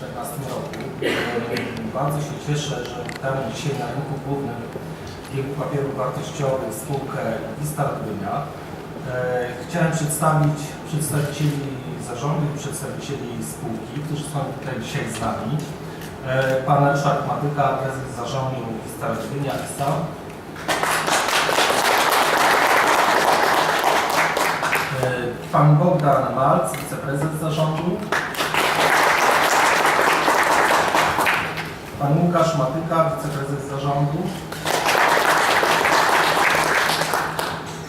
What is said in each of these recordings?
2014 roku. Bardzo się cieszę, że witamy dzisiaj na rynku głównym giełd papierów wartościowych spółkę Vista Gdynia. E, Chciałem przedstawić przedstawicieli zarządu i przedstawicieli spółki, którzy są tutaj dzisiaj z nami. E, Pan Ryszard Matyka, prezes zarządu Vista Gdynia SA. E, Pan Bogdan Malc, wiceprezes zarządu. Pan Łukasz Matyka, wiceprezes zarządu.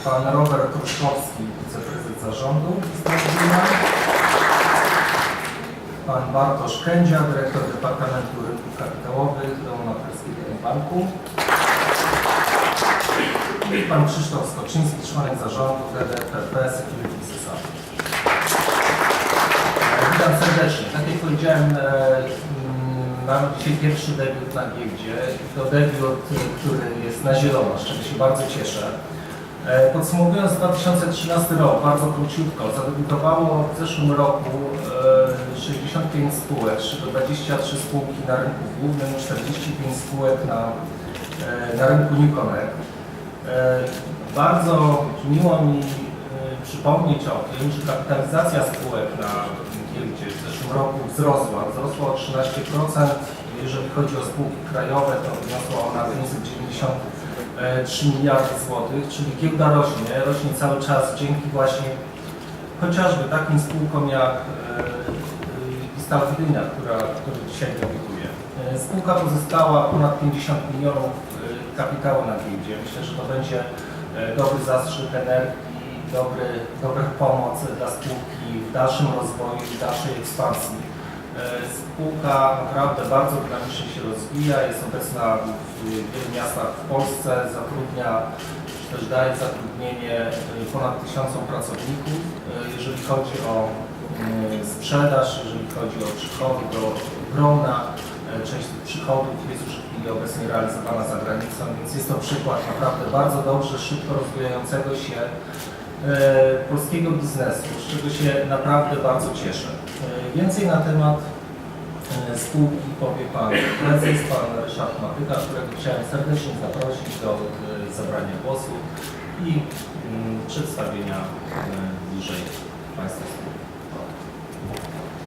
Pan Robert Truszkowski, wiceprezes zarządu. Pan Bartosz Kędzia, dyrektor Departamentu Rynków Kapitałowych Dolnomaterskiego Banku. I pan Krzysztof Skoczyński, członek zarządu DDPP Securities SA. E, Witam serdecznie. Tak jak powiedziałem, e, mam dzisiaj pierwszy debiut na giełdzie. To debiut, e, który jest na zielono, z czego się bardzo cieszę. E, Podsumowując 2013 rok, bardzo króciutko, zadebiutowało w zeszłym roku e, 65 spółek, z czego 23 spółki na rynku głównym, 45 spółek na, e, na rynku New Connect. E, Bardzo miło mi e, przypomnieć o tym, że kapitalizacja spółek na giełdzie w zeszłym roku wzrosła. Wzrosła o 13%. Jeżeli chodzi o spółki krajowe, to wyniosła ona 593 miliardy złotych, czyli giełda rośnie, rośnie cały czas dzięki właśnie chociażby takim spółkom jak Stała Gdynia, która, która dzisiaj debiutuje. E, Spółka pozyskała ponad 50 milionów e, kapitału na giełdzie. Myślę, że to będzie e, dobry zastrzyk energii, dobry, dobra pomoc dla spółki w dalszym rozwoju i dalszej ekspansji. E, Spółka naprawdę bardzo dynamicznie się rozwija, jest obecna w wielu miastach w Polsce, zatrudnia, czy też daje zatrudnienie e, ponad tysiącom pracowników. E, Jeżeli chodzi o sprzedaż, jeżeli chodzi o przychody do grona, część tych przychodów jest już chwili obecnej realizowana za granicą, więc jest to przykład naprawdę bardzo dobrze, szybko rozwijającego się e, polskiego biznesu, z czego się naprawdę bardzo cieszę. E, Więcej na temat e, spółki powie Pan Prezes, Pan Ryszard Matyka, którego chciałem serdecznie zaprosić do zabrania głosu i mm, przedstawienia bliżej Państwa spółki.